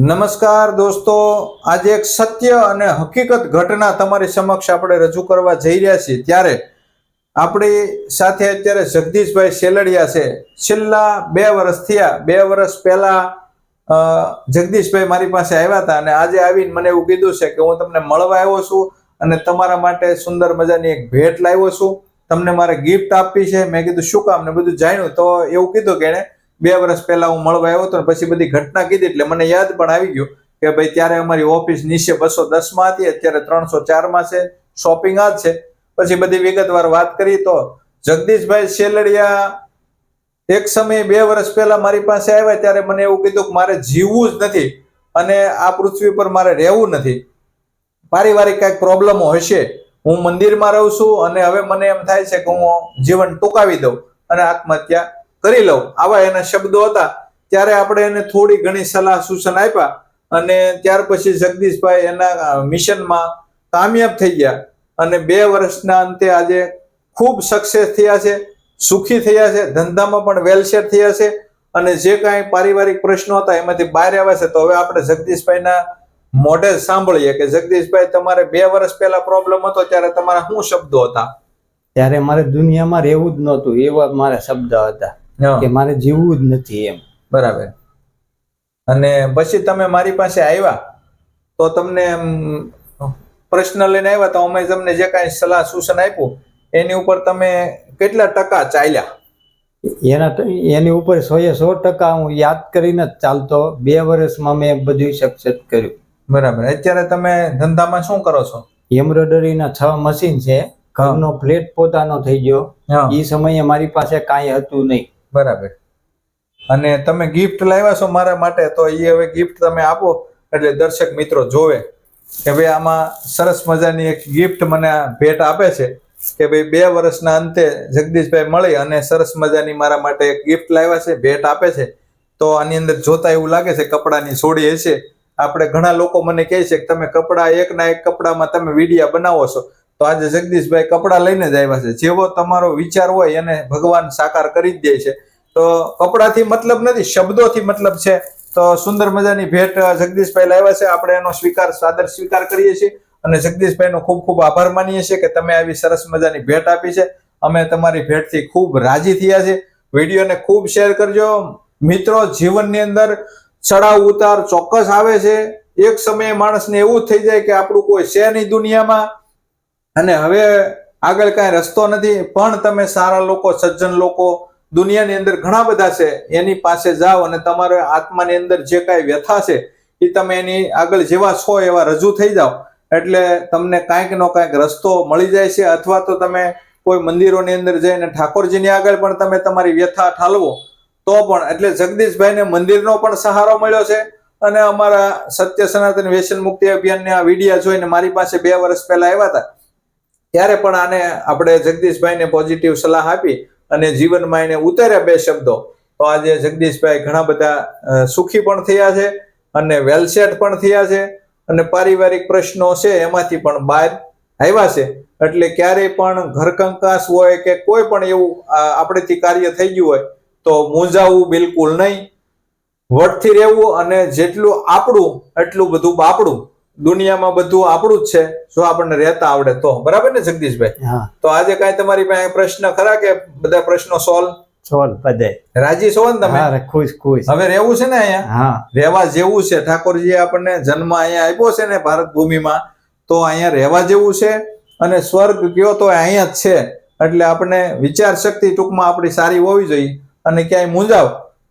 નમસ્કાર દોસ્તો, આજે એક સત્ય અને હકીકત ઘટના તમારી સમક્ષ આપણે રજૂ કરવા જઈ રહ્યા છીએ. ત્યારે આપણી સાથે અત્યારે જગદીશભાઈ શેલડિયા છે. છેલ્લા બે વર્ષ થયા, બે વર્ષ પહેલા જગદીશભાઈ મારી પાસે આવ્યા હતા અને આજે આવીને મને એવું કીધું છે કે હું તમને મળવા આવ્યો છું અને તમારા માટે સુંદર મજાની એક ભેટ લાવ્યો છું. તમને મારે ગિફ્ટ આપવી છે. મેં કીધું, શું કામ? ને બધું જાણ્યું. તો એવું કીધું કે એણે બે વર્ષ પહેલા હું મળવા આવ્યો હતો ને પછી બધી ઘટના કીધી એટલે મને યાદ પણ આવી ગયું કે ભાઈ ત્યારે અમારી ઓફિસ નીચે બસો દસમાં હતી, અત્યારે ત્રણસો ચારમાં છે, શોપિંગ આ જ છે. પછી બધી વિગતવાર વાત કરી તો જગદીશભાઈ શેલડિયા એક સમયે બે વર્ષ પહેલા મારી પાસે આવ્યા ત્યારે મને એવું કીધું કે મારે જીવવું જ નથી અને આ પૃથ્વી પર મારે રહેવું નથી. પારિવારિક કાંઈક પ્રોબ્લેમો હશે, હું મંદિરમાં રહું છું અને હવે મને એમ થાય છે કે હું જીવન ટૂંકાવી દઉં અને આત્મહત્યા કરી લઉં. આવા એના શબ્દો હતા. ત્યારે આપણે એને થોડી ઘણી સલાહ સૂચન આપ્યા અને ત્યાર પછી જગદીશભાઈ એના મિશનમાં કામયાબ થઈ ગયા. અને બે વર્ષના અંતે આજે ખૂબ સક્સેસ થયા છે, સુખી થયા છે, ધંધામાં પણ વેલસેટ થયા છે અને જે કાંઈ પારિવારિક પ્રશ્નો હતા એમાંથી બહાર આવ્યા છે, તો હવે આપણે જગદીશભાઈના મોઢે સાંભળીએ કે જગદીશભાઈ, તમારે બે વર્ષ પહેલા પ્રોબ્લેમ હતો, ત્યારે તમારા શું શબ્દો હતા? ત્યારે મારે દુનિયામાં રહેવું જ નહોતું, એવા મારા શબ્દ હતા. કે મારે જીવવું જ નથી એમ. બરાબર. અને પછી તમે મારી પાસે આવ્યા તો તમને પ્રશ્ન લઈને આવ્યા તો અમે તમને જે કાંઈ સલાહ સૂચન આપ્યું એની ઉપર તમે કેટલા ટકા ચાલ્યા? એના એની ઉપર સો એ સો ટકા હું યાદ કરીને જ ચાલતો બે વર્ષમાં મેં બધું સક્સેસ કર્યું. બરાબર. અત્યારે તમે ધંધામાં શું કરો છો? એમ્બ્રોઇડરીના છ મશીન છે ઘરનો ફ્લેટ પોતાનો થઈ ગયો. એ સમયે મારી પાસે કાંઈ હતું નહીં. બરાબર. અને તમે ગિફ્ટ લાવ્યા છો મારા માટે, તો એ હવે ગિફ્ટ તમે આપો. એટલે દર્શક મિત્રો જોવે કે ભાઈ આમાં સરસ મજાની એક ગિફ્ટ મને ભેટ આપે છે કે ભાઈ બે વર્ષના અંતે જગદીશભાઈ મળી અને સરસ મજાની મારા માટે એક ગિફ્ટ લાવ્યા છે, ભેટ આપે છે. તો આની અંદર જોતા એવું લાગે છે કપડાની સોડી હશે. આપણે ઘણા લોકો મને કહે છે કે તમે કપડાં એકના એક કપડામાં તમે વિડીયા બનાવો છો. તો આજે જગદીશભાઈ કપડાં લઈને જ આવ્યા છે. જેવો તમારો વિચાર હોય એને ભગવાન સાકાર કરી જ દે છે. તો કપડાથી મતલબ નથી, શબ્દોથી મતલબ છે. તો સુંદર મજાની ભેટ જગદીશભાઈ લાવ્યા છે. આપણે એનો સ્વીકાર, સાદર સ્વીકાર કરીએ છીએ. અને જગદીશભાઈનો ખૂબ ખૂબ આભાર માનીએ છીએ કે તમે આવી સરસ મજાની ભેટ આપી છે. અમે તમારી ભેટથી ખૂબ રાજી થયા છે વિડીયોને ખૂબ શેર કરજો. મિત્રો, જીવનની અંદર ચડાવ ઉતાર ચોક્કસ આવે છે. એક સમયે માણસને એવું થઈ જાય કે આપણું કોઈ છે નહીં દુનિયામાં. અને હવે આગળ કાંઈ રસ્તો નથી, પણ તમે સારા લોકો, સજ્જન લોકો, દુનિયાની અંદર ઘણા બધા છે, એની પાસે જાઓ અને તમારા આત્માની અંદર જે કાંઈ વ્યથા છે, એ તમે એની આગળ જેવા છો એવા રજૂ થઈ જાઓ. એટલે તમને કાંઈક નો કાંઈક રસ્તો મળી જાય છે, અથવા તો તમે કોઈ મંદિરોની અંદર જઈને ઠાકોરજીની આગળ પણ તમે તમારી વ્યથા ઠાલવો, તો પણ, એટલે જગદીશભાઈને મંદિરનો પણ સહારો મળ્યો છે, અને અમારા સત્ય સનાતન વ્યસન મુક્તિ અભિયાનને આ વિડીયા જોઈને મારી પાસે બે વર્ષ પહેલા આવ્યા હતા ત્યારે પણ આને આપણે જગદીશભાઈને પોઝિટિવ સલાહ આપી અને જીવનમાં એને ઉતાર્યા બે શબ્દો. તો આજે જગદીશભાઈ ઘણા બધા સુખી પણ થયા છે અને વેલસેટ પણ થયા છે અને પારિવારિક પ્રશ્નો છે એમાંથી પણ બહાર આવ્યા છે. એટલે ક્યારેય પણ ઘરકંકાસ હોય કે કોઈ પણ એવું આપણેથી કાર્ય થઈ ગયું હોય તો મૂંઝાવું બિલકુલ નહીં. વટથી રહેવું અને જેટલું આપણું, એટલું બધું બાપડું. દુનિયામાં બધું આપણું જ છે. જો આપણને રહેતા આવડે તો. બરાબર ને જગદીશભાઈ? હા. તો આજે કાંઈ તમારી પાસે પ્રશ્ન ખરા કે બધા પ્રશ્નો સોલ્વ ચોલ બધે. રાજી છો ને તમે? ખુશ ખુશ. હવે રહેવું છે ને અહીંયા? હા. રહેવા જેવું છે. ઠાકોરજીએ આપણને જન્મ અહીંયા આપ્યો છે ને ભારત ભૂમિમાં. તો અહીંયા રહેવા જેવું છે અને સ્વર્ગ કયો તો અહીંયા જ છે. એટલે આપણે વિચાર શક્તિ ટૂંકમાં આપણી સારી હોવી જોઈએ. અને ક્યાંય મૂંઝાવ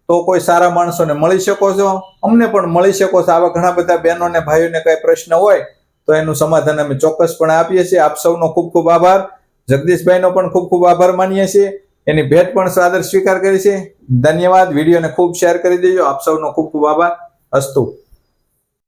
તો કોઈ સારા માણસોને મળી શકો છો? અમને પણ મળી શકો છો. આવા ઘણા બધા બહેનોને ભાઈઓને કઈ પ્રશ્ન હોય, તો એનું સમાધાન અમે ચોક્કસપણે આપીએ છીએ. આપ સૌનો ખૂબ ખૂબ આભાર. જગદીશભાઈનો પણ ખૂબ ખૂબ આભાર માનીએ છીએ. એની ભેટ પણ સાદર સ્વીકાર કરી છે. ધન્યવાદ. વિડીયોને ખૂબ શેર કરી દેજો. આપ સૌનો ખૂબ ખૂબ આભાર. અસ્તુ.